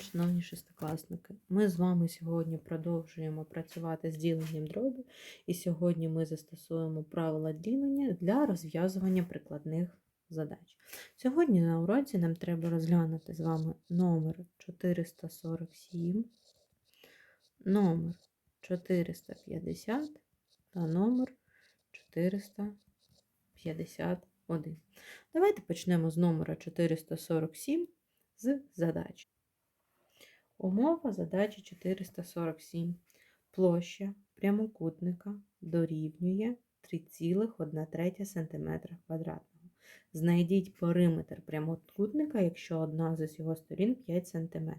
шановні шестикласники. Ми з вами сьогодні продовжуємо працювати з діленням дробів, і сьогодні ми застосуємо правила ділення для розв'язування прикладних задач. Сьогодні на уроці нам треба розглянути з вами номер 447, номер 450 та номер 451. Давайте почнемо з номера 447 з задачі. Умова задачі 447. Площа прямокутника дорівнює 3,1 см квадратного. Знайдіть периметр прямокутника, якщо одна з його сторін 5 см.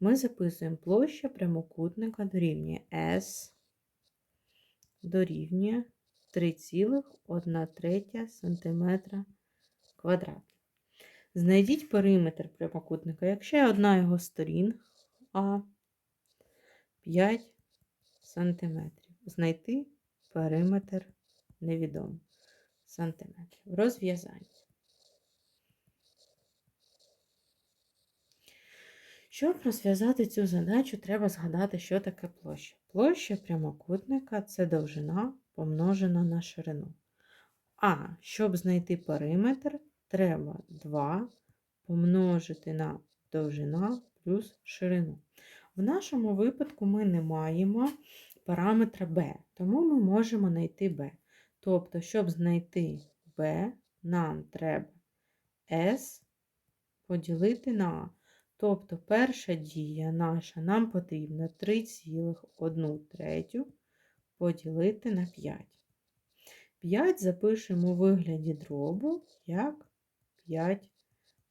Ми записуємо площа прямокутника дорівнює S дорівнює 3,1 см квадратного. Знайдіть периметр прямокутника, якщо є одна його сторін А 5 см. Знайти периметр невідомо сантиметрів. Розв'язання. Щоб розв'язати цю задачу, треба згадати, що таке площа. Площа прямокутника це довжина помножена на ширину. А щоб знайти периметр, треба 2 помножити на довжина плюс ширину. В нашому випадку ми не маємо параметра b, тому ми можемо знайти b. Тобто, щоб знайти b, нам треба s поділити на a. Тобто перша дія наша нам потрібно 3,1 третю поділити на 5. 5 запишемо у вигляді дробу як 5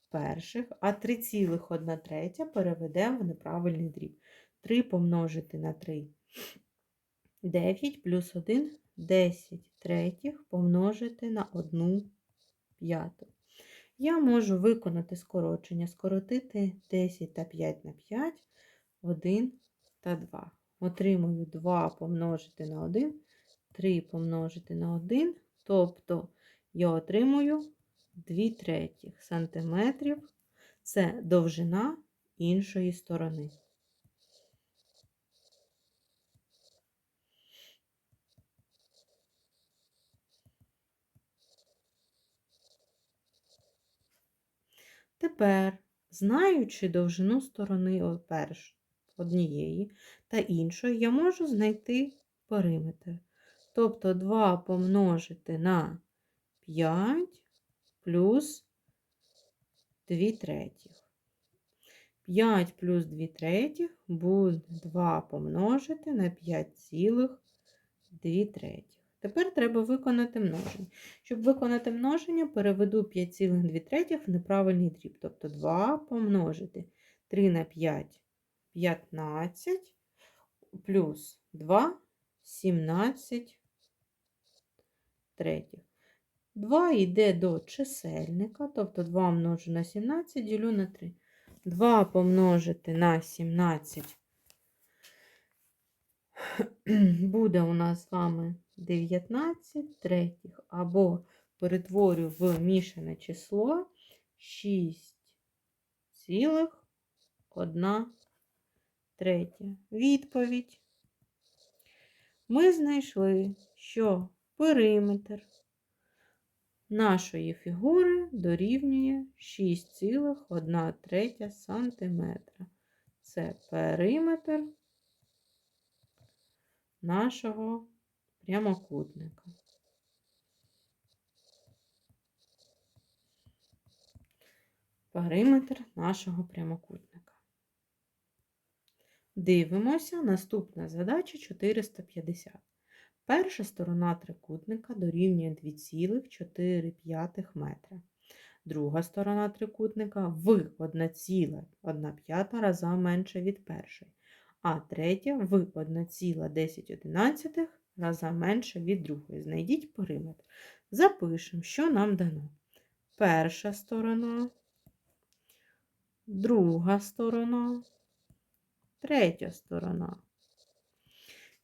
перших, а 3,1 третя переведемо в неправильний дріб. 3 помножити на 3 9 плюс 1 10 третіх помножити на 1 п'яту. Я можу виконати скорочення, скоротити 10 та 5 на 5, 1 та 2. Отримую 2 помножити на 1, 3 помножити на 1, тобто я отримую 2 третіх сантиметрів. Це довжина іншої сторони. Тепер, знаючи довжину сторони однієї та іншої, я можу знайти периметр. Тобто 2 помножити на 5 плюс 2 третіх. 5 плюс 2 третіх буде 2 помножити на 5,2 третіх. Тепер треба виконати множення. Щоб виконати множення, переведу 5,2 третіх в неправильний дріб. Тобто 2 помножити 3 на 5 15 плюс 2 17 третіх. 2 йде до чисельника, тобто 2 множу на 17 ділю на 3. 2 помножити на 17 буде у нас з вами 19 третіх, або перетворю в мішане число 6,1 третя. Відповідь. Ми знайшли, що периметр нашої фігури дорівнює 6,1 третя сантиметра. Це периметр нашого прямокутника. Периметр нашого прямокутника. Дивимося, наступна задача 450. Перша сторона трикутника дорівнює 2,4 метра. Друга сторона трикутника в 1,1 раза менша від першої, а третя в 1,10 раза менше від другої. Знайдіть периметр. Запишемо, що нам дано. Перша сторона, друга сторона, третя сторона.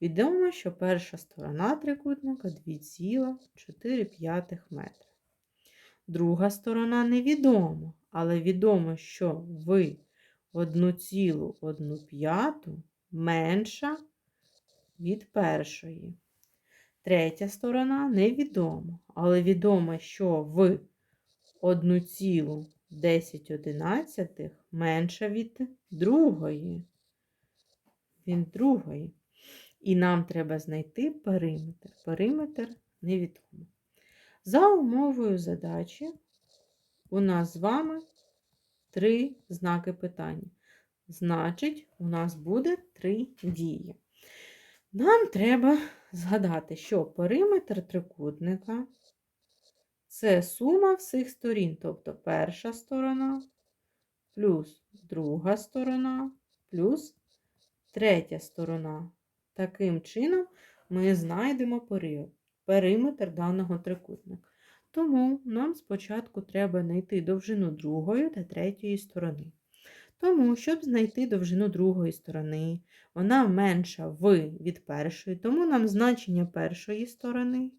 Відомо, що перша сторона трикутника 2,4 метра. Друга сторона невідома, але відомо, що ви 1,1 менша від першої. Третя сторона невідома, але відомо, що в 1,10 менша від другої. Від другої. І нам треба знайти периметр. Периметр невідомо. За умовою задачі у нас з вами три знаки питання. Значить, у нас буде три дії. Нам треба згадати, що периметр трикутника це сума всіх сторін, тобто перша сторона, плюс друга сторона, плюс третя сторона. Таким чином ми знайдемо периметр даного трикутника. Тому нам спочатку треба знайти довжину другої та третьої сторони. Тому, щоб знайти довжину другої сторони, вона менша в від першої, тому нам значення першої сторони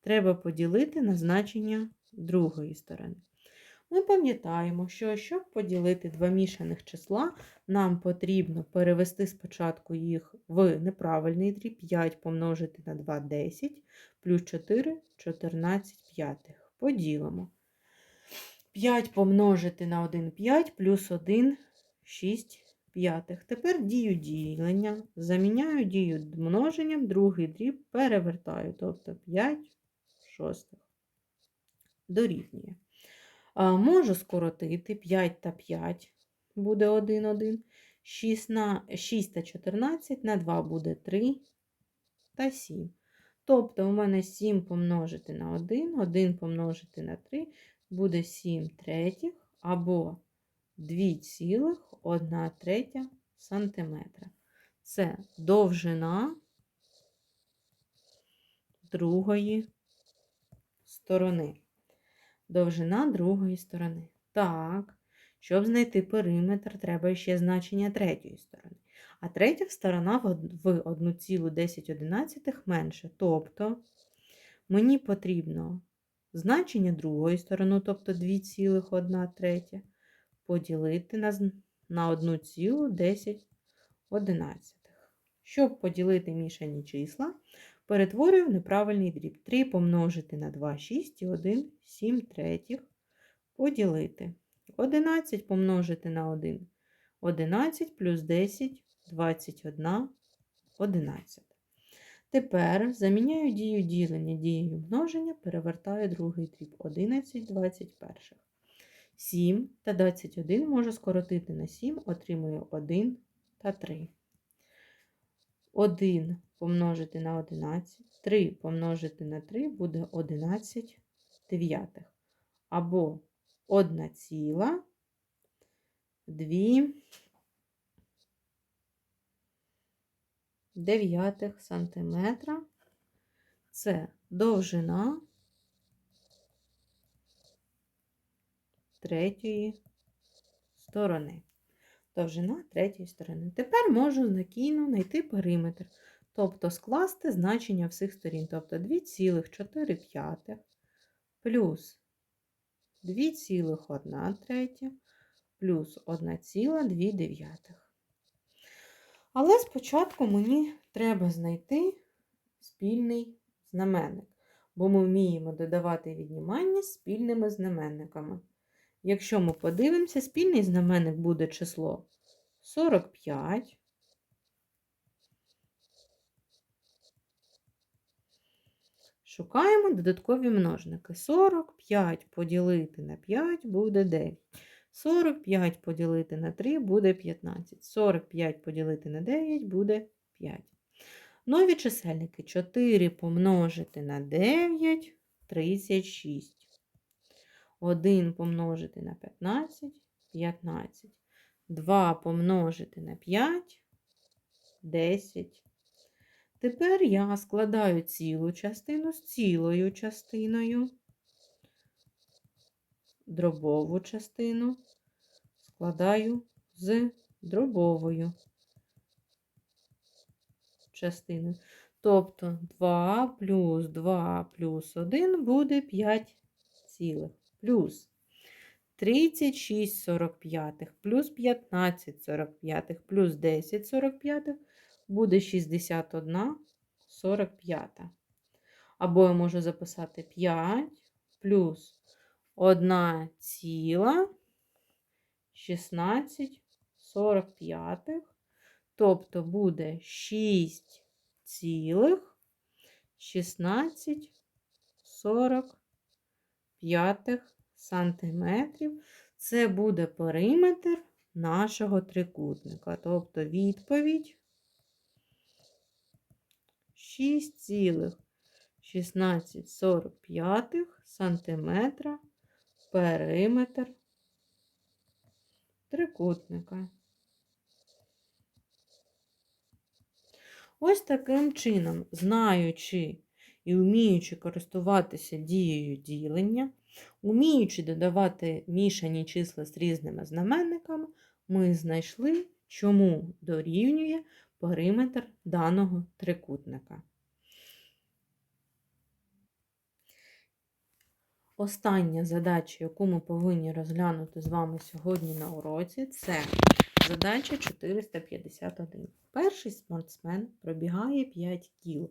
треба поділити на значення другої сторони. Ми пам'ятаємо, що щоб поділити два мішаних числа, нам потрібно перевести спочатку їх в неправильний дріб 5 помножити на 2 10, плюс 4 14 п'ятих. Поділимо. 5 помножити на 1 5 плюс 1 6 п'ятих. Тепер дію ділення, заміняю дію множенням, другий дріб перевертаю, тобто 5 шостих. Дорівнює. Можу скоротити 5 та 5 буде 1, 1. 6, на, 6 та 14 на 2 буде 3 та 7. Тобто у мене 7 помножити на 1, 1 помножити на 3 буде 7 третіх або 2,1 третя сантиметра. Це довжина другої сторони. Довжина другої сторони. Так, щоб знайти периметр, треба ще значення третьої сторони. А третя сторона в 1,10 менше. Тобто мені потрібно значення другої сторони, тобто 2,1 третя, поділити на на 1,10. Щоб поділити мішані числа, перетворюю неправильний дріб. 3 помножити на 2 6 і 1 7 третіх поділити. 11 помножити на 1 11 плюс 10 21 11. Тепер заміняю дію ділення дією множення, перевертаю другий дріб 11 21. 7 та 21 можу скоротити на 7, отримую 1 та 3. 1 помножити на 11, 3 помножити на 3 буде 11 дев'ятих. Або 1 ціла 2 дев'ятих сантиметра. Це довжина третьої сторони. Довжина третьої сторони. Тепер можу спокійно знайти периметр, тобто скласти значення всіх сторін, тобто 2,4 плюс 2,1 третя плюс 1,2. Але спочатку мені треба знайти спільний знаменник, бо ми вміємо додавати віднімання спільними знаменниками. Якщо ми подивимося, спільний знаменник буде число 45. Шукаємо додаткові множники. 45 поділити на 5 буде 9. 45 поділити на 3 буде 15. 45 поділити на 9 буде 5. Нові чисельники 4 помножити на 9 36. 1 помножити на 15 15. 2 помножити на 5 10. Тепер я складаю цілу частину з цілою частиною, дробову частину складаю з дробовою частиною. Тобто 2 плюс 2 плюс 1 буде 5 цілих. Плюс 36 45 плюс 15 45 плюс 10 45 буде 61 45. Або я можу записати 5 плюс 1 ціла 16 45. Тобто буде 6 цілих 16 45 сантиметрів. Це буде периметр нашого трикутника. Тобто відповідь 6,1645 сантиметра периметр трикутника. Ось таким чином, знаючи і вміючи користуватися дією ділення, уміючи додавати мішані числа з різними знаменниками, ми знайшли, чому дорівнює периметр даного трикутника. Остання задача, яку ми повинні розглянути з вами сьогодні на уроці, це задача 451. Перший спортсмен пробігає 5 кіл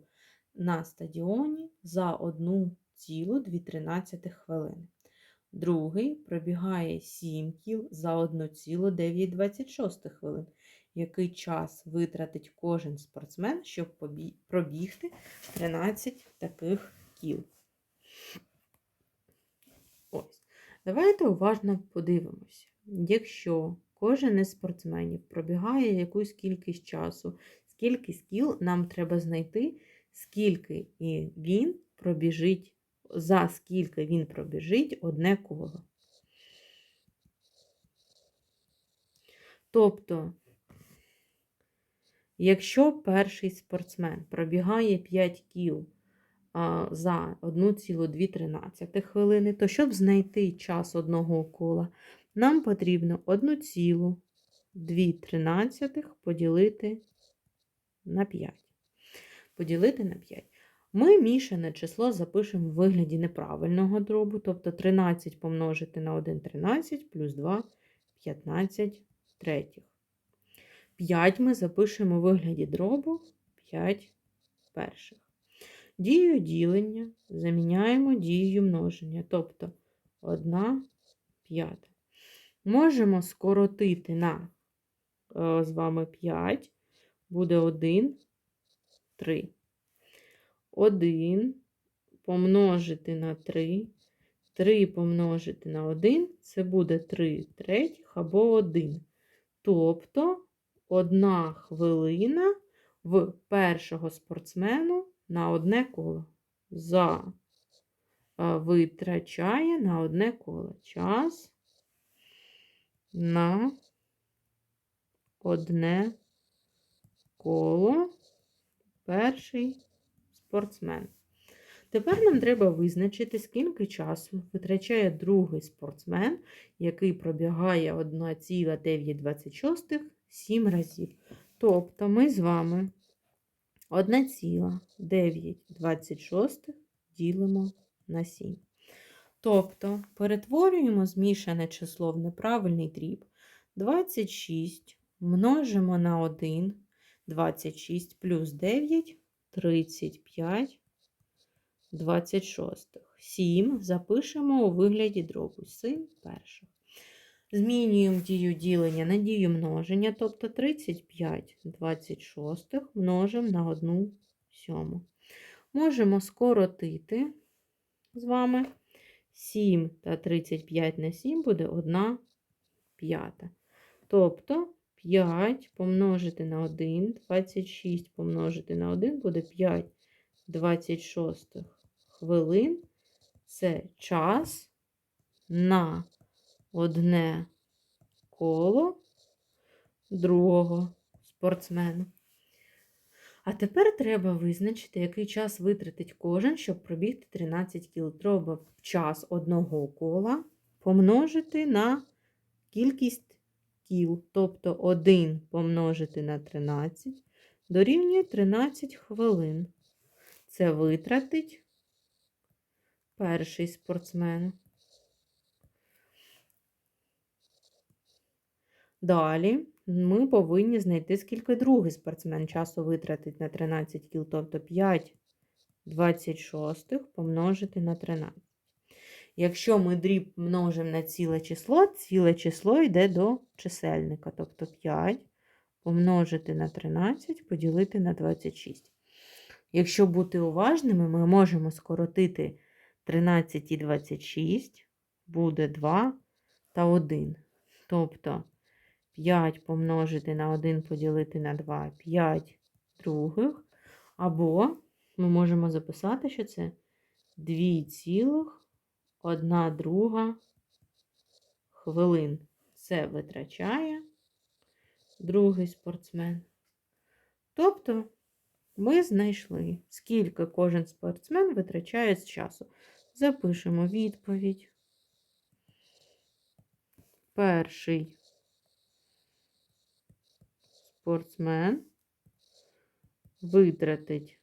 на стадіоні за 1,2 хвилини. Другий пробігає 7 кіл за 1,926 хвилин. Який час витратить кожен спортсмен, щоб пробігти 13 таких кіл? Ось. Давайте уважно подивимося. Якщо кожен із спортсменів пробігає якусь кількість часу, скільки скіл нам треба знайти, скільки і він пробіжить, за скільки він пробіжить одне коло. Тобто, якщо перший спортсмен пробігає 5 кіл за 1,2 хвилини, то щоб знайти час одного кола, нам потрібно 1,2 поділити на 5. Поділити на 5. Ми мішане число запишемо в вигляді неправильного дробу, тобто 13 помножити на 1 13 плюс 2 15 третіх. 5 ми запишемо у вигляді дробу 5 перших. Дію ділення заміняємо дією множення, тобто 1 п'ята. Можемо скоротити на е, з вами 5, буде 1, 3. 1 помножити на 3, 3 помножити на 1 це буде 3 третіх або 1. Тобто 1 хвилина в першого спортсмену на одне коло. За витрачає на одне коло. Час на одне коло перший спортсмен. Тепер нам треба визначити, скільки часу витрачає другий спортсмен, який пробігає 1,926 7 разів. Тобто ми з вами 1,926 ділимо на 7. Тобто перетворюємо змішане число в неправильний дріб. 26 множимо на 1, 26 плюс 9 35 26. 7 запишемо у вигляді дробу син перших. Змінюємо дію ділення на дію множення, тобто 35 26 множимо на 1 сьому. Можемо скоротити з вами 7 та 35 на 7 буде 1 п'ята. Тобто 5 помножити на 1, 26 помножити на 1 буде 5 26 хвилин. Це час на одне коло другого спортсмена. А тепер треба визначити, який час витратить кожен, щоб пробігти 13 кіл. Треба час одного кола помножити на кількість кіл, тобто 1 помножити на 13 дорівнює 13 хвилин. Це витратить перший спортсмен. Далі ми повинні знайти, скільки другий спортсмен часу витратить на 13 кіл, тобто 5 26 помножити на 13. Якщо ми дріб множимо на ціле число, ціле число йде до чисельника, тобто 5 помножити на 13, поділити на 26. Якщо бути уважними, ми можемо скоротити 13 і 26, буде 2 та 1. Тобто 5 помножити на 1 поділити на 2, 5 других. Або ми можемо записати, що це 2 цілих 1 друга хвилин. Це витрачає другий спортсмен. Тобто ми знайшли, скільки кожен спортсмен витрачає з часу. Запишемо відповідь. Перший спортсмен витратить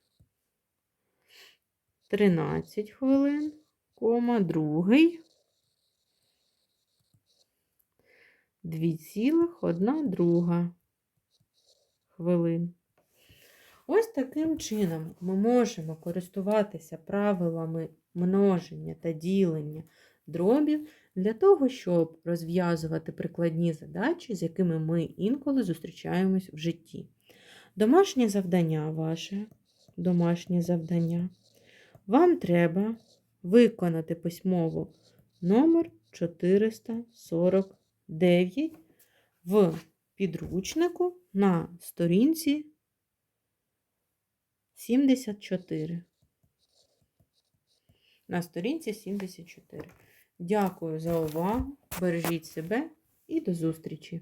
13 хвилин, кома, другий 2,1 друга хвилин. Ось таким чином ми можемо користуватися правилами множення та ділення дробів для того, щоб розв'язувати прикладні задачі, з якими ми інколи зустрічаємось в житті. Домашнє завдання ваше, домашнє завдання. Вам треба виконати письмово номер 449 в підручнику на сторінці 74. На сторінці 74. Дякую за увагу. Бережіть себе і до зустрічі!